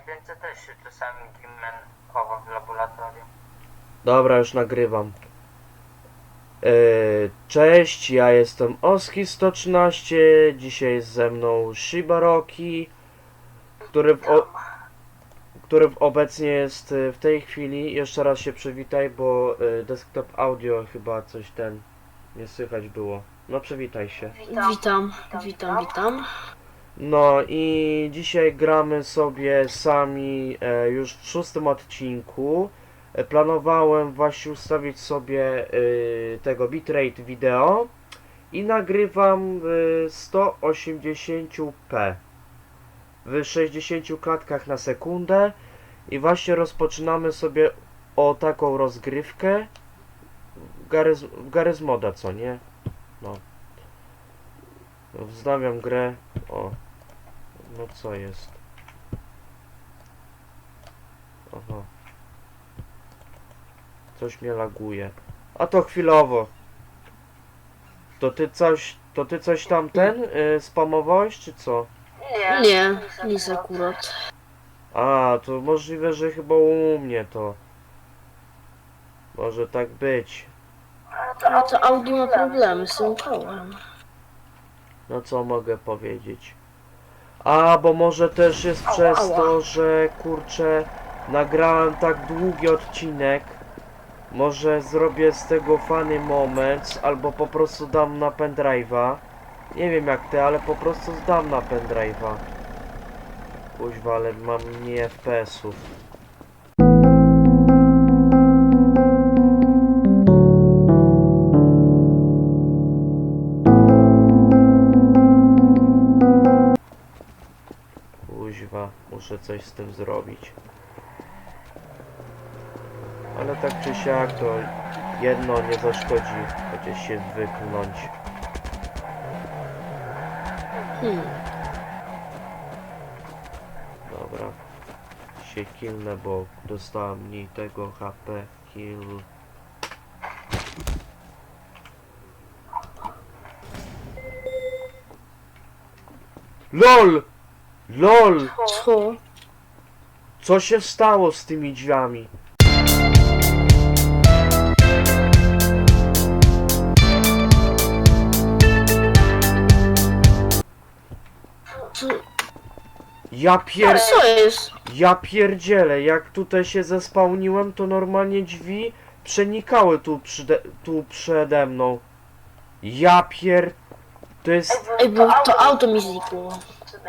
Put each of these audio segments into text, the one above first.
jedynce też się czasami Gimmen chowa w laboratorium. Dobra, już nagrywam. Yy, Cześć, ja jestem Oski113. Dzisiaj jest ze mną Shibaroki, który, w o, który w obecnie jest y, w tej chwili. Jeszcze raz się przywitaj, bo y, desktop audio chyba coś ten nie słychać było. No przywitaj się. Witam, witam, witam. No i dzisiaj gramy sobie sami e, już w szóstym odcinku. E, planowałem właśnie ustawić sobie e, tego bitrate wideo i nagrywam w 180p w 60 klatkach na sekundę i właśnie rozpoczynamy sobie o taką rozgrywkę w Garry's Moda, co nie? No. Wznawiam grę. O. No co jest? Coś mnie laguje. A to chwilowo. To ty coś, to ty coś tamten y, spamowałeś, czy co? Nie, nic akurat. A, to możliwe, że chyba u mnie to. Może tak być. A to Audi ma problemy z tym kołem. No co mogę powiedzieć? A, bo może też jest Ała, przez ała. to, że kurczę, nagrałem tak długi odcinek. Może zrobię z tego fany moment, albo po prostu dam na pendrive'a. Nie wiem jak ty, ale po prostu zdam na pendrive'a. Kuźwa, ale mam mniej FPS-ów. Kuźwa, muszę coś z tym zrobić. Ale tak czy siak to jedno nie zaszkodzi, chociaż się wyklnąć. Hmm. Dobra. Się killnę, bo dostałem mniej tego HP. Kill. LOL! LOL! Co? Co się stało z tymi drzwiami? Co, Ja pier... co jest? Ja pierdzielę, jak tutaj się zespałniłem, to normalnie drzwi przenikały tu, przyde, tu przede mną. Ja pier... To jest... Ej, bo to auto mi znikło.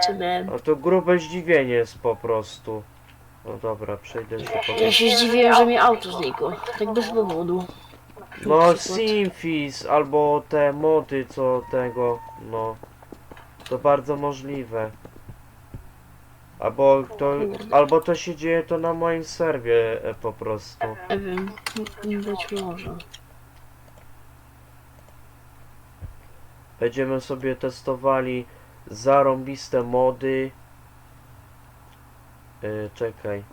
Co miałem? No to grube zdziwienie jest po prostu. No dobra, przejdę się po Ja się zdziwiłem, że mi auto znikło. Tak bez powodu. No przykład. Simfis, albo te mody co tego, no. To bardzo możliwe. Albo to, albo to się dzieje to na moim serwie e, po prostu. Nie wiem, być może. Będziemy sobie testowali zarąbiste mody. Yy, czekaj.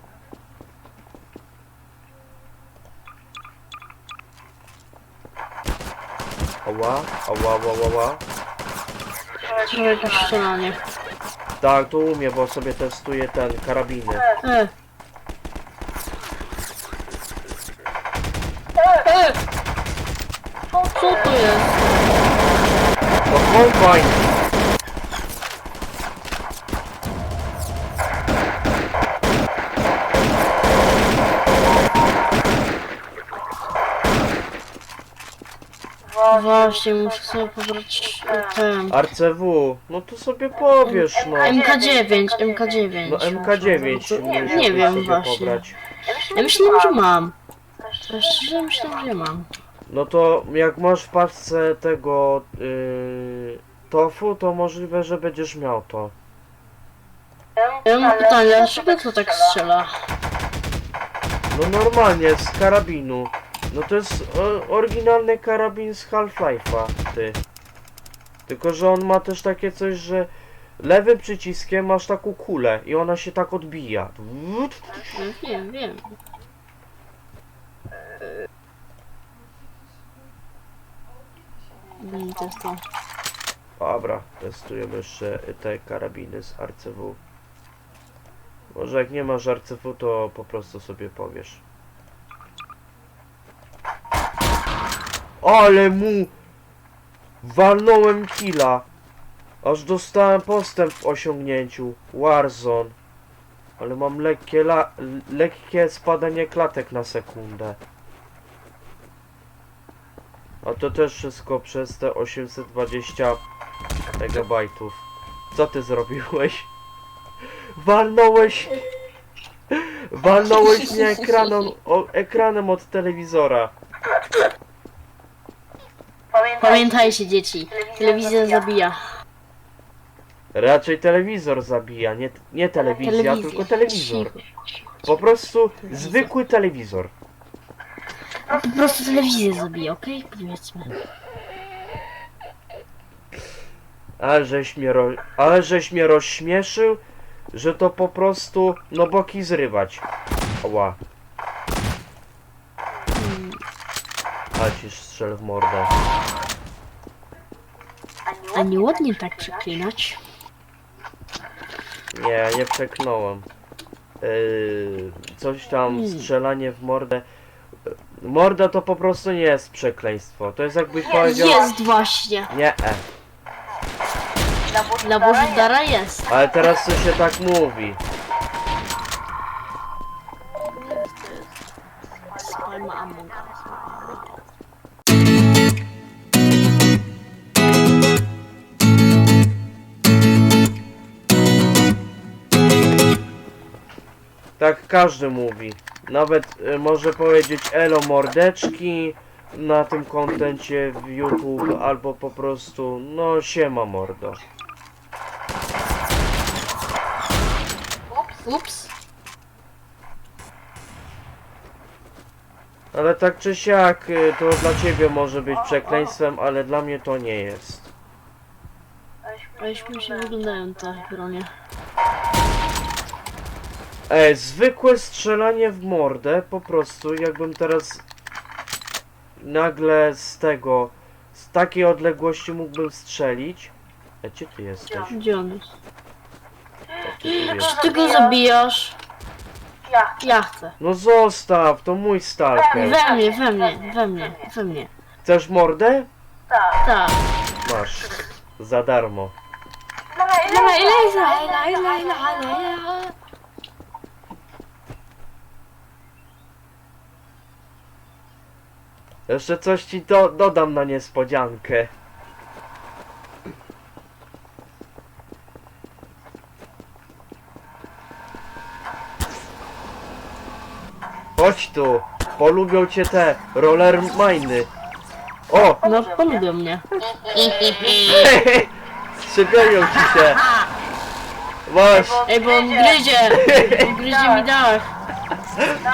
Ała, ała, ała, ała. Trochę jakieś strzelanie. Tak, to umie, bo sobie testuję ten karabiny. E. E! Co to jest? To kombajn! Właśnie, muszę sobie pobrać ten. RCW, no to sobie powiesz, no. MK9, MK9. No MK9 Nie, musisz nie wiem sobie właśnie. pobrać. Ja myślałem, że mam. Szczerze myślałem, że mam. No to jak masz w paczce tego yy, tofu, to możliwe, że będziesz miał to. Ja mam pytanie, dlaczego to tak strzela? No normalnie, z karabinu. No to jest o, oryginalny karabin z Half-Life'a, ty. Tylko, że on ma też takie coś, że lewym przyciskiem masz taką kulę i ona się tak odbija. No, wiem, wiem. To. Dobra, testujemy jeszcze te karabiny z RCW. Może jak nie masz arcyfu, to po prostu sobie powiesz. Ale mu walnąłem killa. Aż dostałem postęp w osiągnięciu. Warzone. Ale mam lekkie, la lekkie spadanie klatek na sekundę. A to też wszystko przez te 820 megabajtów. Co ty zrobiłeś? Walnąłeś... Walnąłeś mnie ekranem, o, ekranem od telewizora. Pamiętajcie dzieci, telewizja zabija. Raczej telewizor zabija, nie, nie telewizja, tylko telewizor. Po prostu zwykły telewizor. Po prostu telewizję zabija, okej? Powiedzmy. Ale żeś mnie, ro... Ale żeś mnie rozśmieszył, że to po prostu no boki zrywać. Ła. A ci strzel w mordę. A nie ładnie tak przeklinać. Nie, nie przeknąłem. Yy, coś tam, Hmm. strzelanie w mordę. Morda to po prostu nie jest przekleństwo. To jest jakbyś powiedział... Jest właśnie. Nie, e. Dla Bożydara jest. Ale teraz to się tak mówi. Spalma Among Tak każdy mówi. Nawet y, może powiedzieć elo mordeczki na tym kontencie w YouTube albo po prostu no siema mordo. Ups. Ale tak czy siak y, to dla ciebie może być przekleństwem, ale dla mnie to nie jest. Ale śmiesznie wyglądają te bronie. Ej, zwykłe strzelanie w mordę, po prostu jakbym teraz nagle z tego, z takiej odległości mógłbym strzelić. Ej, gdzie ty jesteś? Gdzie on jest? Ty. Czy ty go zabijasz? Ja. Ja chcę. No zostaw, to mój stalker. We mnie, we mnie, we mnie, we mnie. Chcesz mordę? Tak. Tak. Masz. Za darmo. Lej, lej, lej, lej, lej. Jeszcze coś ci do, dodam na niespodziankę. Chodź tu, polubią cię te roller miny. O, No, polubią mnie. sypiają ci się. Masz, Ej, bo on gryzie! On gryzie mi dach.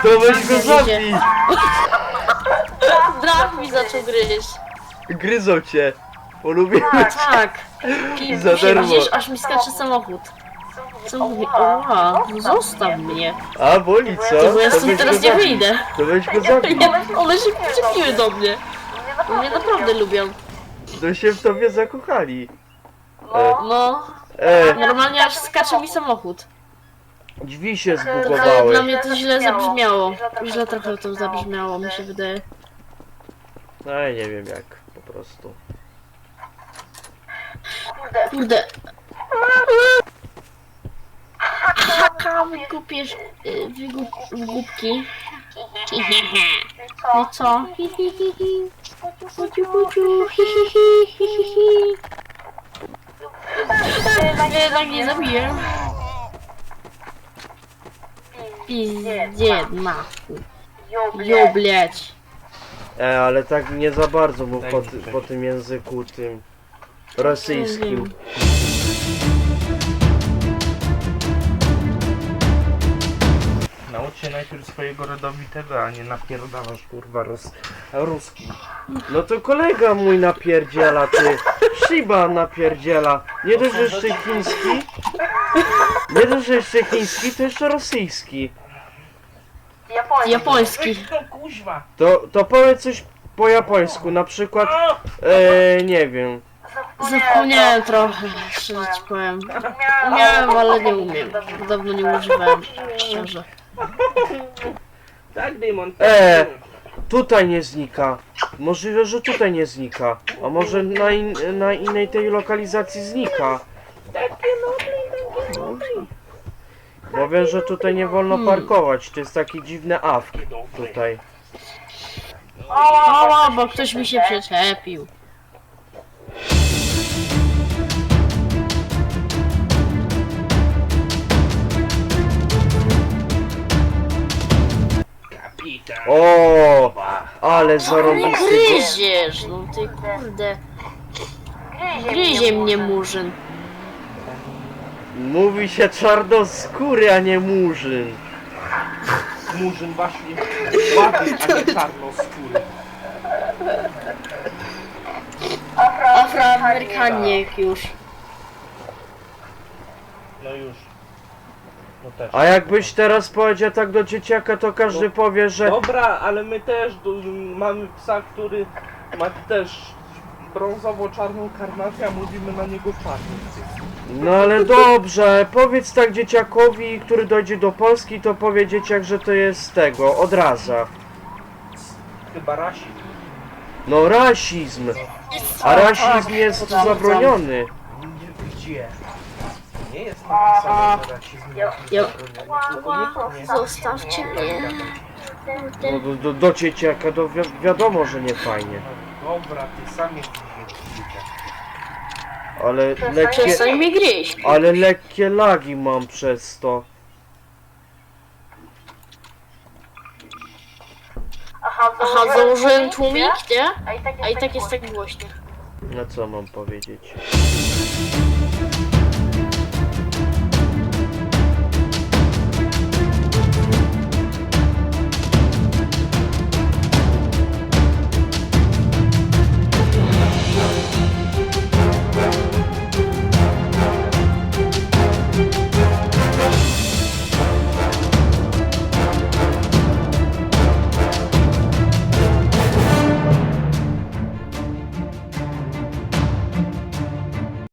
to weź go zabij. Dach mi zaczął gryźć. Gryzą cię. Polubiły cię. Tak. Za darmo. Widzisz, aż mi skacze samochód. Co mówi? Oła, no zostaw mnie. A, boli co? Bo ja To stąd weź go teraz nie zabij. wyjdę. To weź go zabij. Nie, one się przyczepiły do mnie. Mnie naprawdę lubią. To się w tobie zakochali. E, No, e, normalnie aż skacze mi samochód. drzwi się To, to zbugowały. dla mnie to źle zabrzmiało. Źle trochę to zabrzmiało, mi się wydaje. No ja nie wiem jak, po prostu. Kurde. Haka, wykupiesz, y, wygup, wygupki. No i co? Hi, hi, hi, hi. Puciu, puciu, hi, hi, hi, hi, hi, hi. Jednak nie zabiję. Pizdzie, nахуй. Jo, bleć. E, ale tak nie za bardzo mów po, ty- po tym języku tym rosyjskim. Naucz się najpierw swojego rodowitego, a nie napierdalasz kurwa ros... ruski. No to kolega mój napierdziela, ty. Shiba napierdziela. Nie dość, że jeszcze chiński. Nie dość, że jeszcze chiński, to jeszcze rosyjski. Japoński. Japoński. Weź to kuźwa! To, to powiedz coś po japońsku, na przykład, e, nie wiem, Zapomniałem trochę, szczerze ci powiem. Umiałem, ale nie umiem. Dawno nie używałem, szczerze. Tak, Demon. E, tutaj nie znika. Możliwe, że tutaj nie znika. A może na, in, na innej tej lokalizacji znika. Bo wiem, że tutaj nie wolno Hmm. parkować. To jest taki dziwny awk tutaj. Ała, bo ktoś mi się przyczepił. O, ale Nie zarąbisty. gryziesz, no ty kurde. Gryzie mnie murzyn. Mówi się czarnoskóry, a nie murzyn. Murzyn właśnie ładny, a nie czarnoskóry. Afroamerykaniek już. No już. No też. A jakbyś teraz powiedział tak do dzieciaka, to każdy powie, że Dobra, ale my też du- mamy psa, który ma też brązowo-czarną karnację, a mówimy na niego czarny. No ale dobrze, powiedz tak dzieciakowi, który dojdzie do Polski, to powie dzieciak, że to jest tego, odraza. Chyba rasizm. No rasizm. A rasizm jest zabroniony. Nie, Gdzie? Nie jest napisane, że rasizm jest zabroniony, tylko nie- nie- Zostawcie mnie. No do, do, do dzieciaka to wi wiadomo, że nie fajnie. Dobra, ty sam jesteś dzieciak. Ale lekkie, Przestań mnie gryźć. ale lekkie lagi mam przez to. Aha, Aha, założyłem tłumik, nie? A i tak A i tak jest tak głośno. No co mam powiedzieć?